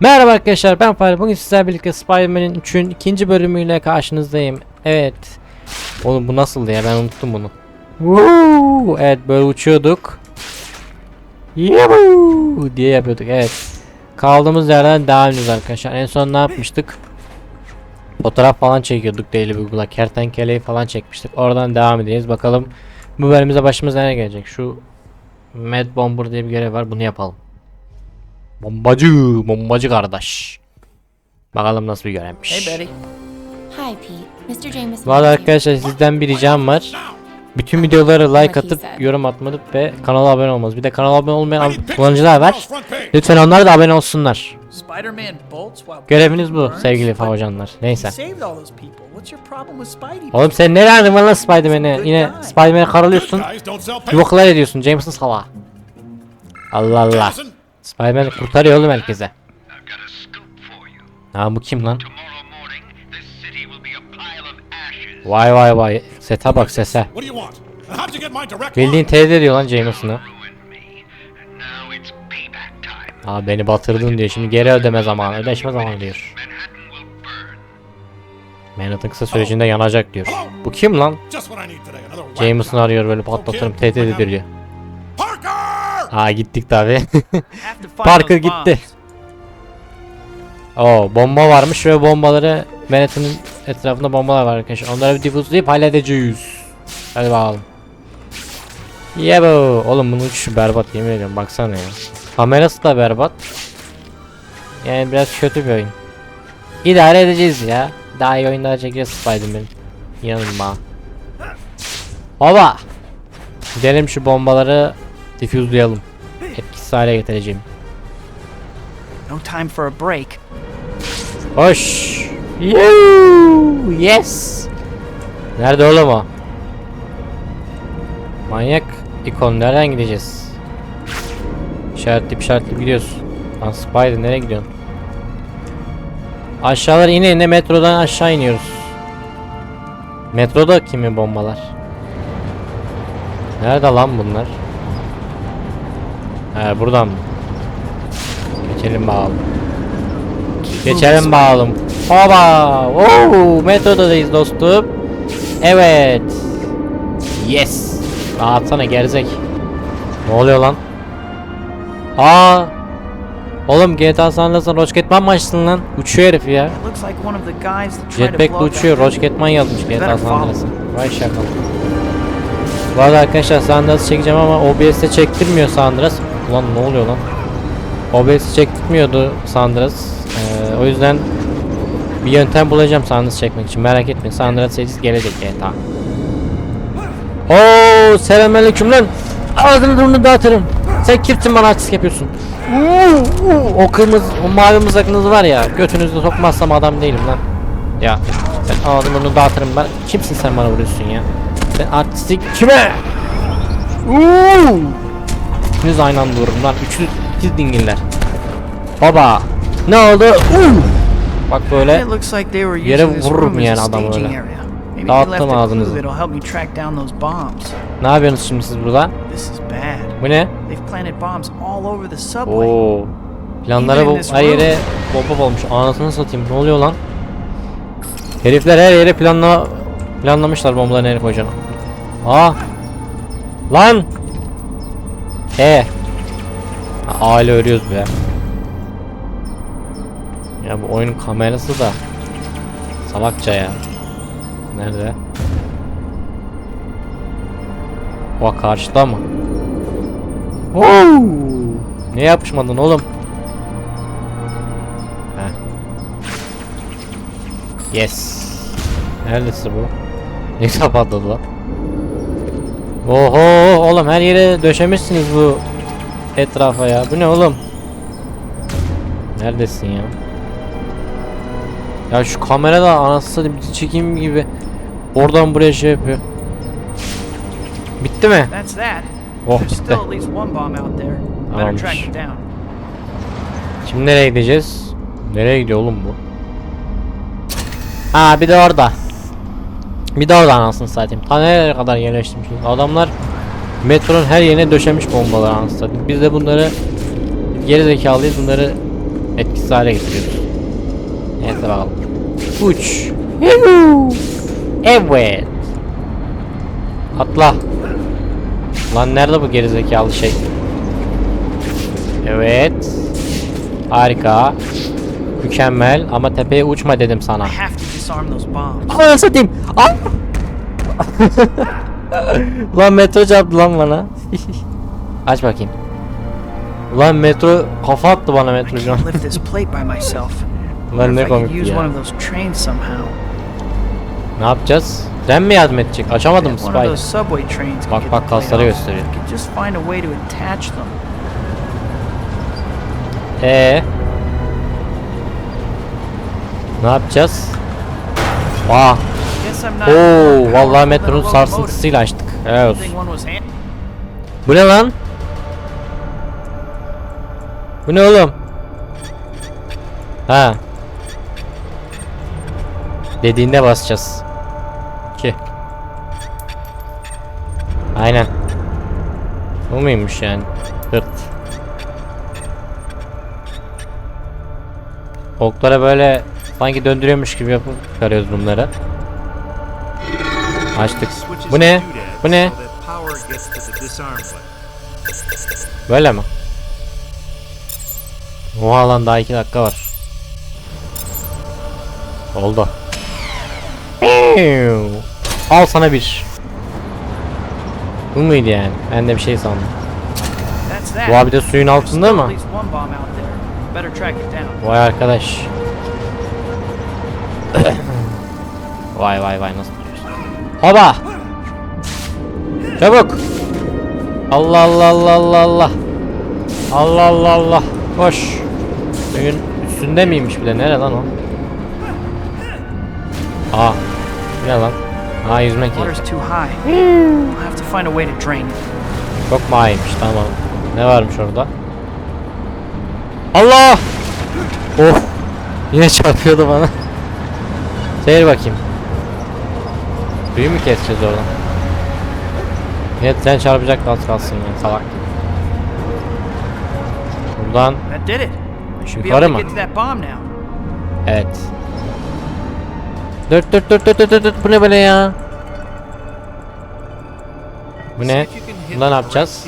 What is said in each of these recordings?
Merhaba arkadaşlar ben Fahri. Bugün sizlerle birlikte Spider-Man'in 3'ün ikinci bölümüyle karşınızdayım. Evet. Oğlum bu nasıldı ya ben unuttum bunu. Woo! Evet böyle uçuyorduk. Yahoo! diye yapıyorduk evet. Kaldığımız yerden devam ediyoruz arkadaşlar. En son ne yapmıştık? Fotoğraf falan çekiyorduk Daily Google'a. Kertenkeleyi falan çekmiştik. Oradan devam edeceğiz. Bakalım bu bölümümüzde başımıza ne gelecek? Şu Mad Bomber diye bir görev var. Bunu yapalım. Bombacı, bombacı kardeş. Bakalım nasıl bir görevmiş. Hey, Betty. Hi, Pete. Mr. Jameson. You. arkadaşlar sizden bir ricam var. Bütün videoları like atıp yorum atmanız ve kanala abone olmanız. Bir de kanala abone olmayan kullanıcılar var. Lütfen onlar da abone olsunlar. Göreviniz bu sevgili he Neyse. Oğlum sen ne verdin bana Spider-Man'e? Yine Spider-Man'e karalıyorsun. Yuvaklar ediyorsun Jameson sala. Allah Allah. Spider-Man kurtarıyor oğlum herkese. Ha bu kim lan? Vay vay vay. Sete bak sese. Bildiğin line? tehdit ediyor lan time. Aa beni batırdın diyor. Şimdi geri ödeme zamanı, ödeşme zamanı diyor. Manhattan kısa sürecinde yanacak diyor. Bu kim lan? Jameson'ı arıyor böyle patlatırım tehdit ediyor diyor. Aa gittik tabi. Parker gitti. Oo bomba varmış ve bombaları Manhattan'ın etrafında bombalar var arkadaşlar. Onları bir diffuselayıp halledeceğiz. Hadi bakalım. Yebo. Oğlum bunun uçuşu berbat yemin ediyorum baksana ya. Kamerası da berbat. Yani biraz kötü bir oyun. İdare edeceğiz ya. Daha iyi oyunlar çekeceğiz Spider-Man. İnanın bana. Baba. Gidelim şu bombaları diffuselayalım. Etkisiz hale getireceğim. No time for a break. Hoş. Yoo, yes. Nerede oğlum o? Manyak ikon nereden gideceğiz? İşaretleyip işaretleyip gidiyoruz. Lan Spider nereye gidiyorsun? Aşağılar ine ine metrodan aşağı iniyoruz. Metroda kimi bombalar? Nerede lan bunlar? He buradan? Geçelim bakalım. Geçelim bakalım. Hoba! Oo, metodadayız dostum. Evet. Yes. Rahatsana gerizek. Ne oluyor lan? Aa! Oğlum GTA San Andreas'ın Rocketman mı açtın lan? Uçuyor herif ya. Jetpack'le uçuyor. Rocketman yazmış GTA San follow. Andreas'ın. Vay şaka. Bu arada arkadaşlar San Andreas çekeceğim ama OBS'te çektirmiyor San Andreas. Ulan ne oluyor lan? OBS çektirmiyordu San Andreas. Ee, o yüzden bir yöntem bulacağım San Andreas çekmek için. Merak etmeyin. San Andreas serisi gelecek GTA. Oo selamünaleyküm lan. Ağzını burnunu dağıtırım. Sen kimsin bana artist yapıyorsun? O kırmızı, o mavi mızrakınız var ya. Götünüzü sokmazsam adam değilim lan. Ya sen ağzını burnunu dağıtırım ben. Kimsin sen bana vuruyorsun ya? Sen artistik kime? Oo! İkiniz aynı anda vururum lan. Üçlü ikiz dingiller. Baba. Ne oldu? Oo! Bak böyle. Yere vururum yani adamı öyle. Dağıttım ağzınızı. Ne yapıyorsunuz şimdi siz burada? Bu ne? Oo. Planlara bu her yere bomba olmuş. Anasını satayım. Ne oluyor lan? Herifler her yere planla planlamışlar bombaların herif hocana. Aa. Lan. E. Aile örüyoruz be. Ya bu oyunun kamerası da salakça ya. Nerede? O karşıda mı? Oo! Ne yapışmadın oğlum? Heh. Yes. Neredesin bu? Ne patladı lan. Oho oğlum her yere döşemişsiniz bu etrafa ya. Bu ne oğlum? Neredesin ya? Ya şu kamera da anasını bizi çekeyim gibi oradan buraya şey yapıyor. Bitti mi? Oh bitti. Tamamdır. Şimdi nereye gideceğiz? Nereye gidiyor oğlum bu? Ha bir de orada. Bir de orada anasını satayım. Ta nereye kadar yerleştirmişiz. Adamlar metronun her yerine döşemiş bombalar anasını satayım. Biz de bunları geri zekalıyız bunları etkisiz hale getiriyoruz. Neyse bakalım. Uç. Evet. Atla. Lan nerede bu gerizekalı şey? Evet. Harika. Mükemmel ama tepeye uçma dedim sana disarm those bombs. Ananı satayım. Al. Ulan metro çarptı lan bana. Aç bakayım. Ulan metro kafa attı bana metro şu lift this plate by myself. Lan ne komik ya. Ne yapacağız? Tren mi yardım edecek? Açamadım Spy. Bak bak kasları gösteriyor. Ee. Ne yapacağız? Vah. Oo, vallahi metronun sarsıntısıyla açtık. Evet. Bu ne lan? Bu ne oğlum? Ha. Dediğinde basacağız. Ki. Aynen. Bu muymuş yani? Tırt. Oklara böyle sanki döndürüyormuş gibi yapıp çıkarıyoruz bunları. Açtık. Bu ne? Bu ne? Böyle mi? Oha lan daha 2 dakika var. Oldu. Al sana bir. Bu muydu yani? Ben de bir şey sandım. Bu abi de suyun altında mı? at least vay vay vay nasıl duruyorsun? Hoba! Çabuk! Allah Allah Allah Allah Allah. Allah Allah Allah. Koş. Suyun üstünde miymiş bir de? Nere lan o? Aa. Ne lan? Aa yüzmek iyi. Water's too high. I'll have to find a way to drain it. Çok mu iyiymiş tamam. Ne varmış orada? Allah! Of! Yine çarpıyordu bana. Seyir bakayım. Suyu mu keseceğiz oradan? Yine tren çarpacak az kalsın yani salak. Buradan Yukarı mı? evet. Dört dört dört dört dört dört dört bu ne böyle ya? Bu ne? Bundan ne yapacağız?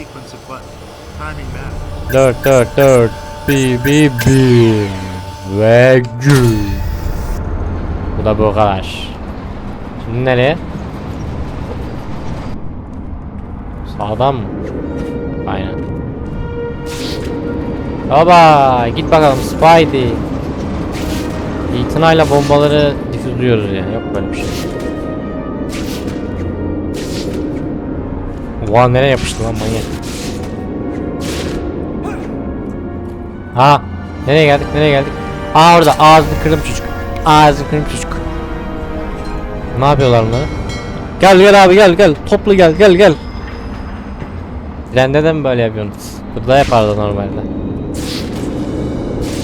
4 4 4 bi bi bi ve gü. Bu da bu kadar. Şimdi nereye? Sağdan mı? Aynen. Baba git bakalım Spidey. İtinayla bombaları difüzlüyoruz yani yok böyle bir şey. Oha nereye yapıştı lan manyak. Ha nereye geldik nereye geldik? Aa orada ağzını kırdım çocuk. Ağzını kırdım çocuk. Ne yapıyorlar bunları? Gel gel abi gel gel toplu gel gel gel. Trende de mi böyle yapıyorsunuz? Burada yapardı normalde.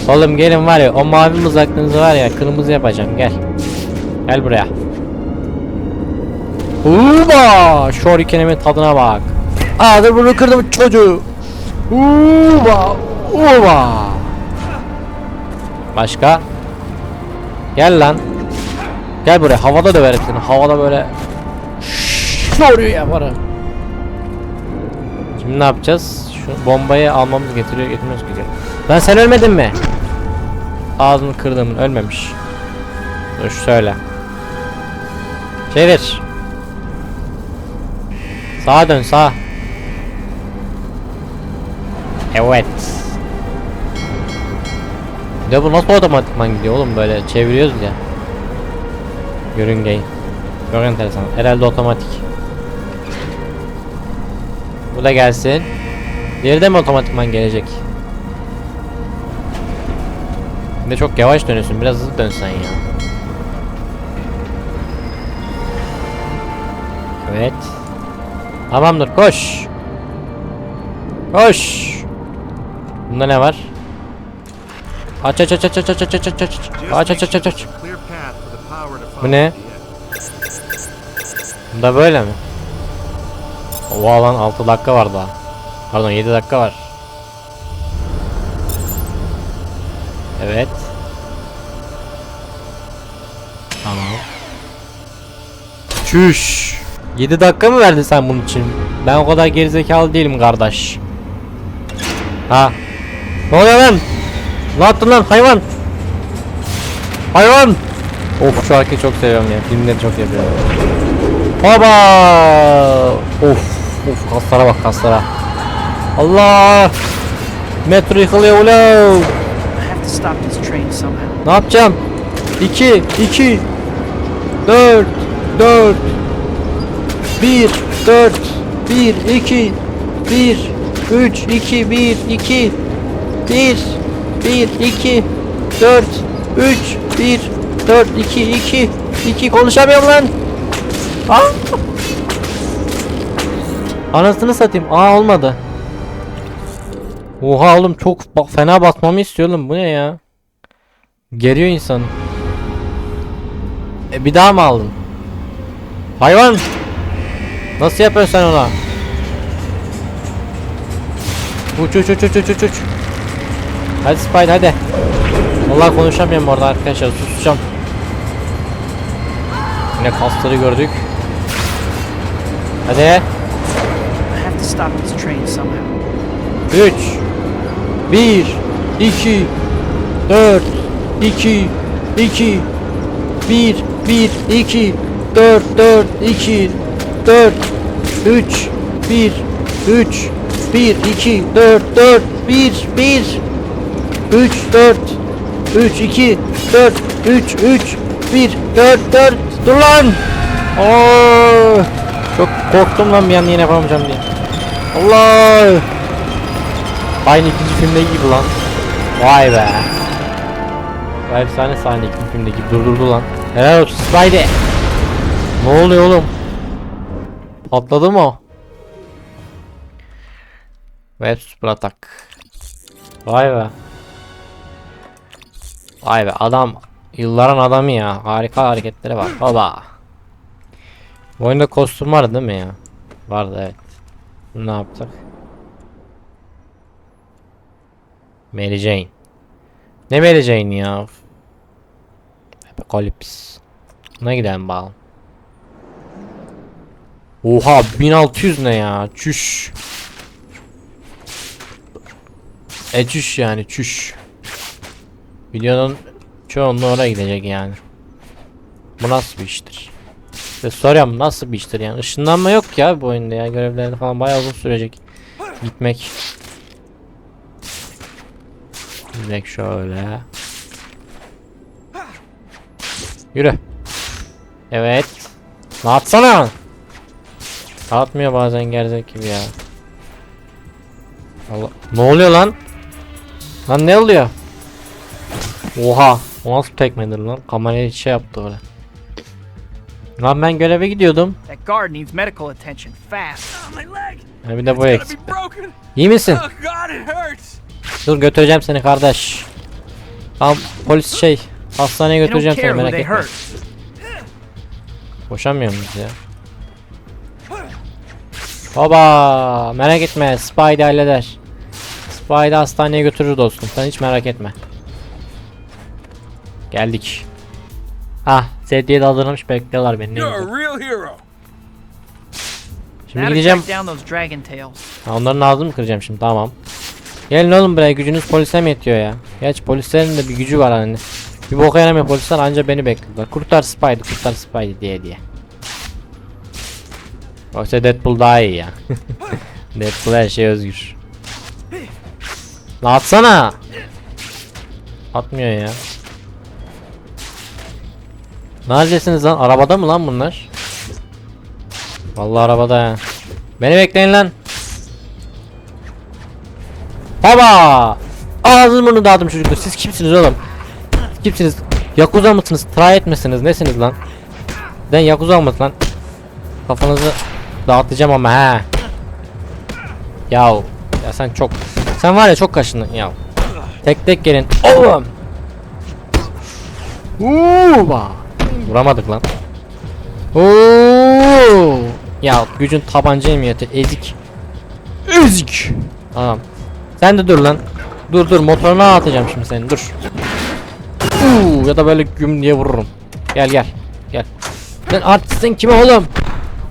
Oğlum gelin var ya o mavi mızraklığınızı var ya kırmızı yapacağım gel. Gel buraya. Uba! Shurikenemin tadına bak. Ağzını bunu kırdım çocuğu. Uba! Uba! Başka? Gel lan. Gel buraya havada döverim seni. Havada böyle Şuraya yaparım. Şimdi ne yapacağız? Şu bombayı almamız getiriyor, getirmiyoruz ki. Lan sen ölmedin mi? Ağzını kırdığımın ölmemiş. Dur şöyle. Çevir. Sağa dön sağa. Evet. Bir de bu nasıl otomatikman gidiyor oğlum böyle çeviriyoruz ya. Yörüngeyi. Çok enteresan. Herhalde otomatik. Bu da gelsin. Diğeri de mi otomatikman gelecek? Bir de çok yavaş dönüyorsun. Biraz hızlı dönsen ya. Evet. Tamamdır koş. Koş. Bunda ne var? Aç aç aç aç aç aç aç aç aç aç aç aç aç aç aç Bu ne? Bunda böyle mi? Oha lan 6 dakika var daha. Pardon 7 dakika var. Evet. Tamam. Çüş. 7 dakika mı verdin sen bunun için? Ben o kadar gerizekalı değilim kardeş. Ha. Ne oluyor lan? Ne yaptın lan hayvan? Hayvan! Of şu hareketi çok seviyorum ya. Filmleri çok yapıyorum. Baba! Of of kaslara bak kaslara. Allah! Metro yıkılıyor ulan. Ne yapacağım? 2 2 4 4 1 4 1 2 1 3 2 1 2 1 1 2 4 3 1 4 2 2 2 konuşamıyorum lan. Aa! Anasını satayım. Aa olmadı. Oha oğlum çok bak fena basmamı istiyor oğlum. Bu ne ya? Geriyor insanı. E bir daha mı aldın? Hayvan! Nasıl yapıyorsun sen ona? Uç uç uç uç uç uç. Hadi Spider hadi. Vallahi konuşamıyorum orada arkadaşlar susacağım. Yine kasları gördük. Hadi. I have to stop this train somehow. 3 1 2 4 2 2 1 1 2 4 4 2 4 3 1 3 1 2 4 4 1 1 3 4 3 2 4 3 3 1 4 4 Dur lan! Oo! Çok korktum lan bir an yine yapamayacağım diye. Allah! Aynı ikinci filmdeki gibi lan. Vay be. Bu efsane sahne ikinci filmdeki gibi durdurdu lan. Helal olsun Spidey. Ne oluyor oğlum? Patladı mı? Web super atak. Vay be. Vay be adam yılların adamı ya. Harika hareketleri var. Baba. Bu oyunda kostüm vardı değil mi ya? Vardı evet. Ne yaptık? Mary Jane. Ne Mary Jane ya? Apocalypse. Buna gidelim bakalım. Oha 1600 ne ya? Çüş. E çüş yani çüş. Videonun çoğunluğu oraya gidecek yani. Bu nasıl bir iştir? Ve soruyorum nasıl bir iştir yani? Işınlanma yok ya bu oyunda ya. Görevlerde falan bayağı uzun sürecek. Gitmek. Direkt şöyle. Yürü. Evet. Ne yapsana? Atmıyor bazen gerizek gibi ya. Allah. Ne oluyor lan? Lan ne oluyor? Oha. O nasıl tekmedir lan? Kamerayı şey yaptı öyle. Lan ben göreve gidiyordum. That guard needs medical attention fast. Oh, my leg! Ha, bir de bu eksik. İyi misin? Oh god, it hurts! Dur götüreceğim seni kardeş. Tamam polis şey hastaneye götüreceğim seni merak etme. hurt. Boşanmıyor muyuz ya? Baba merak etme Spidey halleder. Spidey hastaneye götürür dostum sen hiç merak etme. Geldik. Ah sedye de hazırlamış bekliyorlar beni. Şimdi gideceğim. track down those dragon tails. Ha, onların ağzını mı kıracağım şimdi tamam. Gelin oğlum buraya gücünüz polise mi yetiyor ya? Gerçi polislerin de bir gücü var hani. Bir boka yaramıyor polisler anca beni bekliyorlar. Kurtar Spidey kurtar Spidey diye diye. Oysa Deadpool daha iyi ya. Deadpool her şey özgür. La atsana. Atmıyor ya. Neredesiniz lan? Arabada mı lan bunlar? Vallahi arabada ya. Beni bekleyin lan. Baba! Ağzını bunu dağıttım çocuklar. Siz kimsiniz oğlum? Kimsiniz? Yakuza mısınız? Trayet misiniz? Nesiniz lan? Ben Yakuza mısın lan? Kafanızı dağıtacağım ama he. Yahu. Ya sen çok... Sen var ya çok kaşındın ya. Tek tek gelin. Oğlum! Uuu! Vuramadık lan. Oo! Ya gücün tabancaya mı yeter? Ezik. Ezik. Tamam. Sen de dur lan. Dur dur motoruna atacağım şimdi seni dur. Uuu, ya da böyle güm diye vururum. Gel gel. Gel. Sen artistin kime oğlum?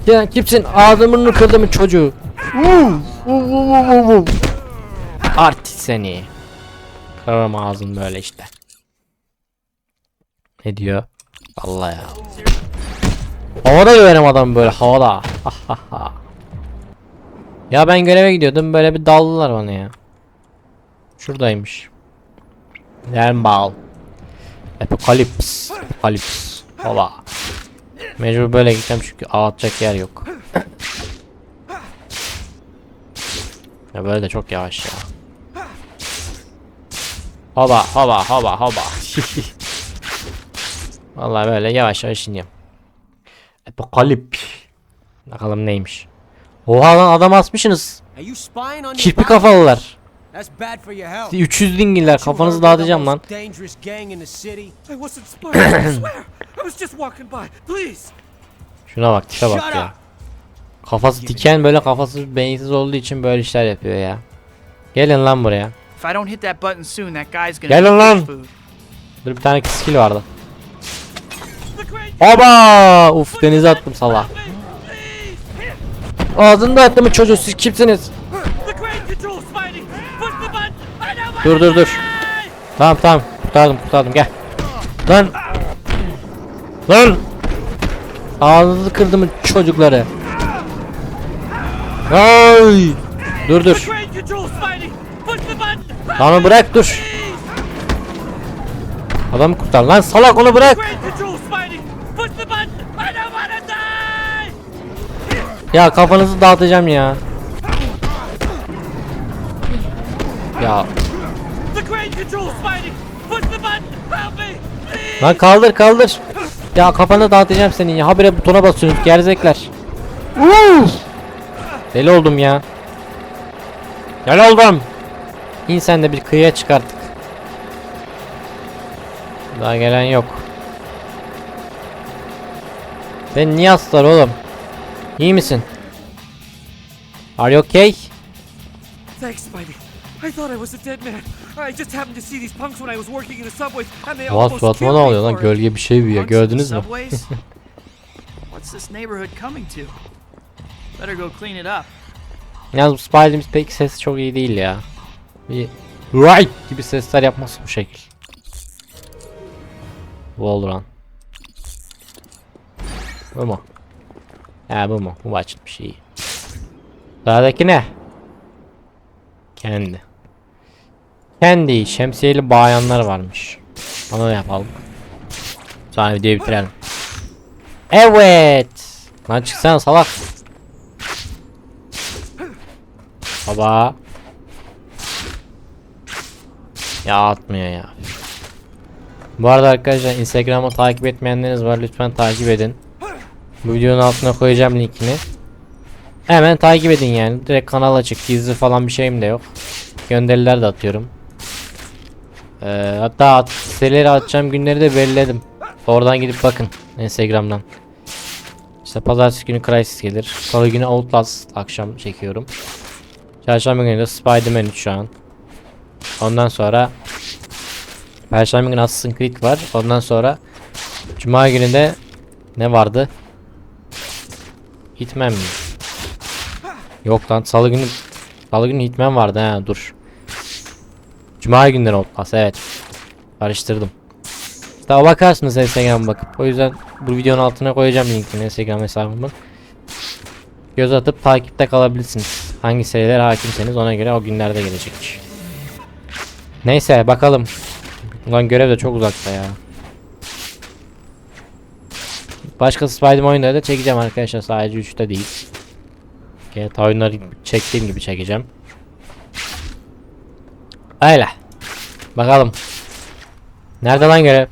Sen kimsin? Ağzımın kırdı çocuğu? Artist seni. Kırarım ağzını böyle işte. Ne diyor? Allah ya. Havada döverim adam böyle havada. Ha, ha, ha. ya ben göreve gidiyordum böyle bir daldılar bana ya. Şuradaymış. Lernbal. Apokalips. Apokalips. Hava. Mecbur böyle gideceğim çünkü atacak yer yok. ya böyle de çok yavaş ya. Hava hava hava hava. Vallahi böyle yavaş yavaş iniyorum. Apokalip. Bakalım neymiş. Oha lan adam asmışsınız. Kirpi kafalılar. That's bad for your health. 300 dingiller kafanızı dağıtacağım lan. Şuna bak tipe bak ya. Kafası diken böyle kafası beyinsiz olduğu için böyle işler yapıyor ya. Gelin lan buraya. Gelin lan. Dur bir tane skill vardı. Oba! Uf denize attım sala. please. Ağzında attım çocuğu siz kimsiniz? Dur dur dur. Tamam tamam kurtardım kurtardım gel. Lan. Lan. Ağzınızı kırdım çocukları. Ay. Dur dur. Lan bırak dur. Adamı kurtar lan salak onu bırak. Ya kafanızı dağıtacağım ya. Ya lan kaldır kaldır. Ya kafanı dağıtacağım senin ya. Habire butona basıyorsunuz gerizekler. Uf! Deli oldum ya. Deli oldum. İn sen de bir kıyıya çıkarttık. Daha gelen yok. Sen niye astılar oğlum? İyi misin? Are you okay? Thanks, Spidey. I thought I was a dead man. I just happened to see these punks when I was working in the subways, and they almost suratıma killed ne me oluyor lan? for it. Gölge bir şey büyüyor. Gördünüz mü? subways? What's this neighborhood coming to? Better go clean it up. Yalnız bu Spidey'miz pek ses çok iyi değil ya. Bir right gibi sesler yapması bu şekil. Bu mu? Ha bu mu? Bu bir şey. Sağdaki ne? Kendi. Kendi şemsiyeli bayanlar varmış. Onu da yapalım. Sonra videoyu bitirelim. Evet. Lan çıksana salak. Baba. Ya atmıyor ya. Bu arada arkadaşlar Instagram'ı takip etmeyenleriniz var lütfen takip edin. Bu videonun altına koyacağım linkini. Hemen takip edin yani. Direkt kanal açık. Gizli falan bir şeyim de yok. Gönderiler de atıyorum. Ee, hatta at, siteleri atacağım günleri de belirledim. Oradan gidip bakın Instagram'dan. İşte pazartesi günü Crysis gelir. Salı günü Outlast akşam çekiyorum. Çarşamba günü de Spider-Man 3 şu an. Ondan sonra Perşembe günü Assassin's Creed var. Ondan sonra Cuma günü de ne vardı? Hitman mi? Yok lan Salı günü Salı günü Hitman vardı ha dur. Cuma günleri Outlast evet. Karıştırdım. Daha bakarsınız Instagram'a bakıp. O yüzden bu videonun altına koyacağım linkini Instagram hesabımın. Göz atıp takipte kalabilirsiniz. Hangi seriler hakimseniz ona göre o günlerde gelecek. Neyse bakalım. Ulan görev de çok uzakta ya. Başka Spider-Man oyunları da çekeceğim arkadaşlar sadece 3'te değil. GTA oyunları çektiğim gibi çekeceğim. Öyle. Bakalım. Nerede lan görev?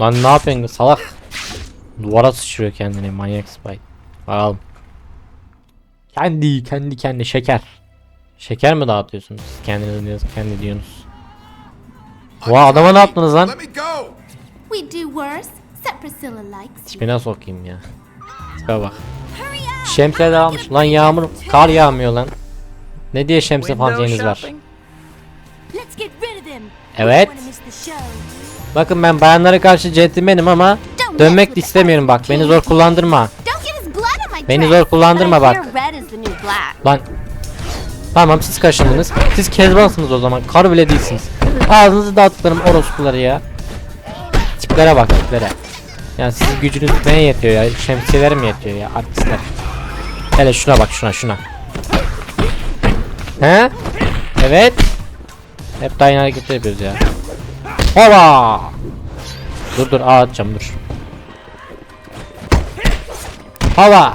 Lan ne yapıyorsun salak? Duvara sıçrıyor kendini manyak spy. Bakalım. Kendi kendi kendi şeker. Şeker mi dağıtıyorsunuz? Kendiniz kendi diyorsunuz. Vay adama ne yaptınız lan? We do worse. Set Priscilla likes. Tipine sokayım ya. Tipe bak. Hurry up! Şemsiye de almış. Lan yağmur, kar yağmıyor lan. Ne diye şemsiye fanteziniz var? shopping? Let's get rid of them. Evet. Bakın ben bayanlara karşı centilmenim ama dönmek de istemiyorum bak. Beni zor kullandırma. Beni zor kullandırma bak. Lan. Tamam siz kaşındınız. Siz kezbansınız o zaman. Kar bile değilsiniz. Ağzınızı dağıttıklarım orospuları ya. Tiplere bak tiplere. Yani sizin gücünüz neye yetiyor ya? Şemsiyeler mi yetiyor ya artistler? Hele şuna bak şuna şuna. He? Evet. Hep de aynı hareketler yapıyoruz ya. Hola! Dur dur ağ atacağım dur. Hava!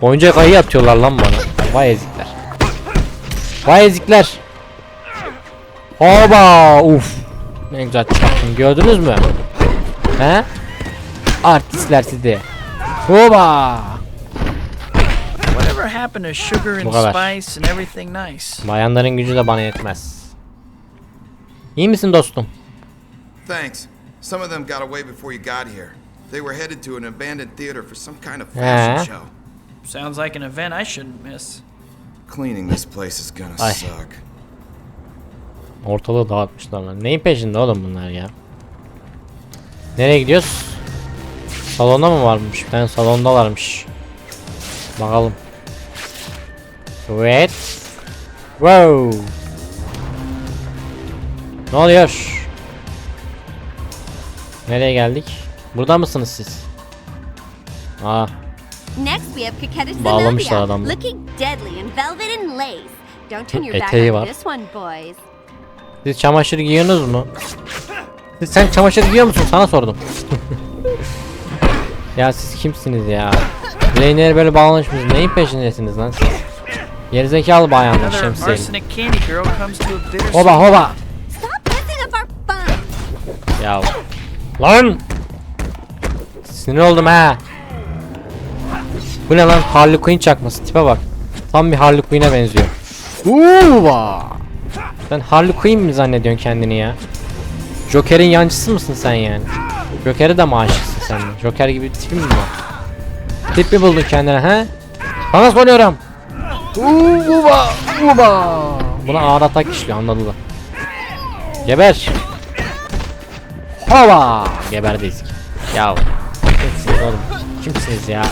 Oyuncak ayı atıyorlar lan bana. Vay ezikler. Vay ezikler. Hoba! Uf. Ne güzel çaktım gördünüz mü? He? Artistler sizi. Hoba! Whatever happened to sugar and spice and everything nice? Bayanların gücü de bana yetmez. İyi misin dostum? Thanks. Some of them got away before you got here. They were headed to an abandoned theater for some kind of fashion show. Sounds like an event I shouldn't miss. Cleaning this place is gonna suck. Ortalığı dağıtmışlar lan. Neyin peşinde oğlum bunlar ya? Nereye gidiyoruz? Salonda mı varmış? Ben salonda varmış. Bakalım. Evet. Wow. Ne oluyor? Nereye geldik? Burada mısınız siz? Aa, Next we have Coquetta Bağlamışlar adamları. looking deadly in velvet and lace. Don't turn your back on this one, boys. siz çamaşır giyiyorsunuz mu? Sen çamaşır giyiyor musun? Sana sordum. ya siz kimsiniz ya? Bileğinleri böyle bağlamışsınız. Neyin peşindesiniz lan siz? Gerizekalı bayanlar şemsiyeli. Hoba hoba. Ya. Lan. Sinir oldum ha. Bu ne lan? Harley Quinn çakması. Tipe bak. Tam bir Harley Quinn'e benziyor. Uva. Sen Harley Quinn mi zannediyorsun kendini ya? Joker'in yancısı mısın sen yani? Joker'e de mi aşıksın sen? Joker gibi bir tipin mi var? Tip mi buldun kendine he? Sana soruyorum. Uva. Uva. Buna ağır atak işliyor anladılar. Geber. Hava. Geberdeyiz. Ya. Kimsiniz oğlum? Kimsiniz ya?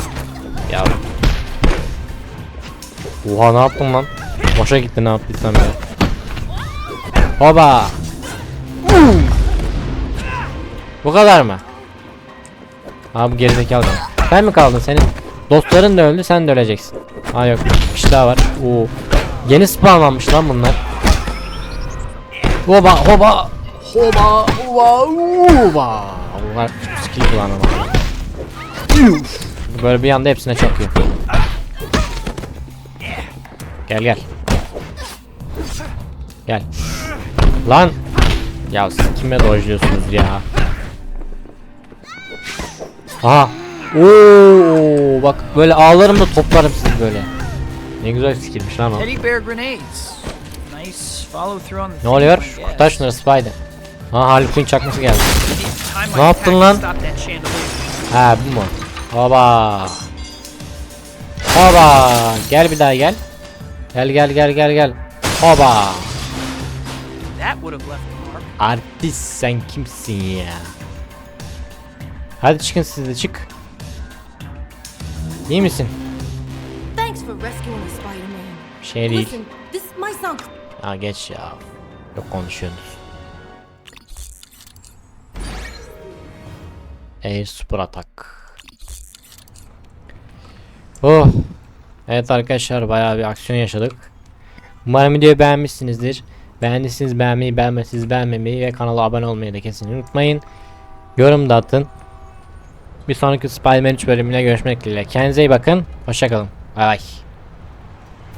Ya. Oha ne yaptın lan? Boşa gitti ne yaptıysam ya. Hoba. Uh. Bu kadar mı? Abi gerizekalı. Sen mi kaldın? Senin dostların da öldü sen de öleceksin. Ha yok bir kişi daha var. Oo. Yeni spawnlanmış lan bunlar. Hoba hoba. Hoba hoba hoba. Bunlar skill kullanamam. Böyle bir anda hepsine çakıyor. Gel gel. Gel. Lan. Ya kime dojluyorsunuz ya? Aha. Oo bak böyle ağlarım da toplarım sizi böyle. Ne güzel skillmiş lan o. Ne oluyor? Kurtar şunları Spider. Ha Harley çakması geldi. Ne yaptın lan? Ha bu mu? Hoba. Hoba. Gel bir daha gel. Gel gel gel gel gel. Hoba. Artist sen kimsin ya? Hadi çıkın siz de çık. İyi misin? Bir şey değil. Ha geç ya. Yok konuşuyorsunuz. Air Super Atak. Oh. Evet arkadaşlar bayağı bir aksiyon yaşadık. Umarım videoyu beğenmişsinizdir. Beğendiyseniz beğenmeyi, beğenmezseniz beğenmemeyi ve kanala abone olmayı da kesin unutmayın. Yorum da atın. Bir sonraki Spider-Man 3 bölümüne görüşmek dileğiyle. Kendinize iyi bakın. Hoşçakalın. Bay bay.